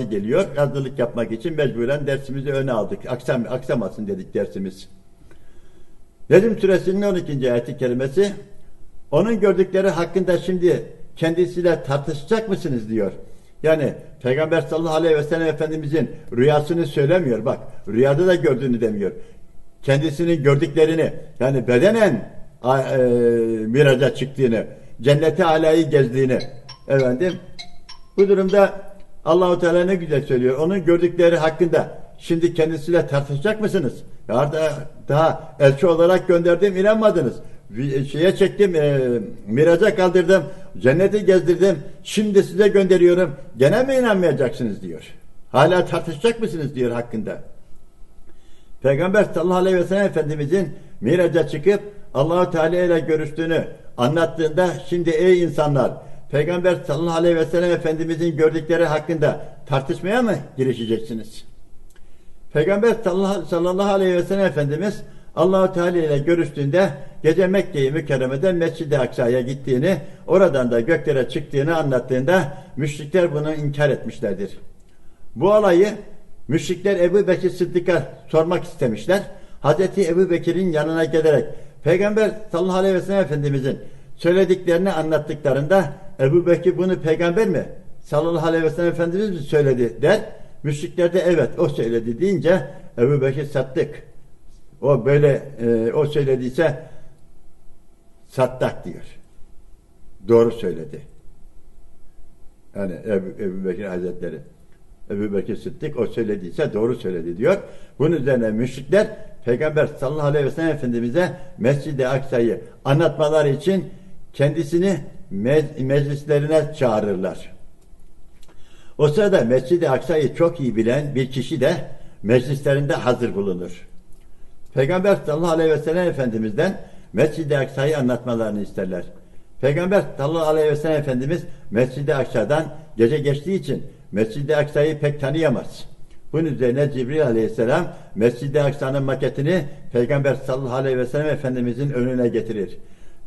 geliyor. Hazırlık yapmak için mecburen dersimizi öne aldık. Aksam, aksamasın dedik dersimiz. Necm suresinin 12. ayeti kerimesi onun gördükleri hakkında şimdi kendisiyle tartışacak mısınız diyor. Yani Peygamber sallallahu aleyhi ve sellem Efendimizin rüyasını söylemiyor. Bak rüyada da gördüğünü demiyor. Kendisinin gördüklerini yani bedenen e, miraca çıktığını, cennete alayı gezdiğini efendim bu durumda Allahu Teala ne güzel söylüyor. Onun gördükleri hakkında şimdi kendisiyle tartışacak mısınız? Ya da daha elçi olarak gönderdim inanmadınız. Şeye çektim, e, miraca kaldırdım, cenneti gezdirdim. Şimdi size gönderiyorum. Gene mi inanmayacaksınız diyor. Hala tartışacak mısınız diyor hakkında. Peygamber sallallahu aleyhi ve sellem Efendimizin miraca çıkıp Allahu Teala ile görüştüğünü anlattığında şimdi ey insanlar Peygamber sallallahu aleyhi ve sellem Efendimizin gördükleri hakkında tartışmaya mı girişeceksiniz? Peygamber sallallahu aleyhi ve sellem Efendimiz Allahu Teala ile görüştüğünde gece Mekke'yi mükerremede Mescid-i Aksa'ya gittiğini, oradan da göklere çıktığını anlattığında müşrikler bunu inkar etmişlerdir. Bu olayı müşrikler Ebu Bekir Sıddık'a sormak istemişler. Hazreti Ebu Bekir'in yanına gelerek Peygamber sallallahu aleyhi ve sellem Efendimizin söylediklerini anlattıklarında Ebu Bekir bunu peygamber mi? Sallallahu aleyhi ve sellem Efendimiz mi söyledi der. Müşrikler de evet o söyledi deyince Ebu Bekir sattık. O böyle e, o söylediyse sattak diyor. Doğru söyledi. Yani Ebu, Ebu Bekir Hazretleri. Ebu Bekir Sıddık o söylediyse doğru söyledi diyor. Bunun üzerine müşrikler Peygamber sallallahu aleyhi ve sellem Efendimiz'e Mescid-i Aksa'yı anlatmaları için kendisini mec- meclislerine çağırırlar. O sırada Mescid-i Aksa'yı çok iyi bilen bir kişi de meclislerinde hazır bulunur. Peygamber sallallahu aleyhi ve sellem Efendimiz'den Mescid-i Aksa'yı anlatmalarını isterler. Peygamber sallallahu aleyhi ve sellem Efendimiz Mescid-i Aksa'dan gece geçtiği için Mescid-i Aksa'yı pek tanıyamaz. Bunun üzerine Cibril aleyhisselam Mescid-i Aksa'nın maketini Peygamber sallallahu aleyhi ve sellem Efendimizin önüne getirir.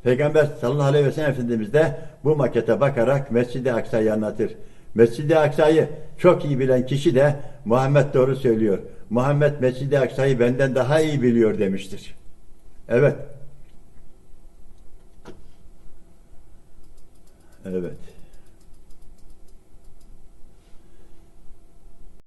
Peygamber sallallahu aleyhi ve sellem Efendimiz de bu makete bakarak Mescid-i Aksa'yı anlatır. Mescid-i Aksa'yı çok iyi bilen kişi de Muhammed doğru söylüyor. Muhammed Mescid-i Aksa'yı benden daha iyi biliyor demiştir. Evet. Evet.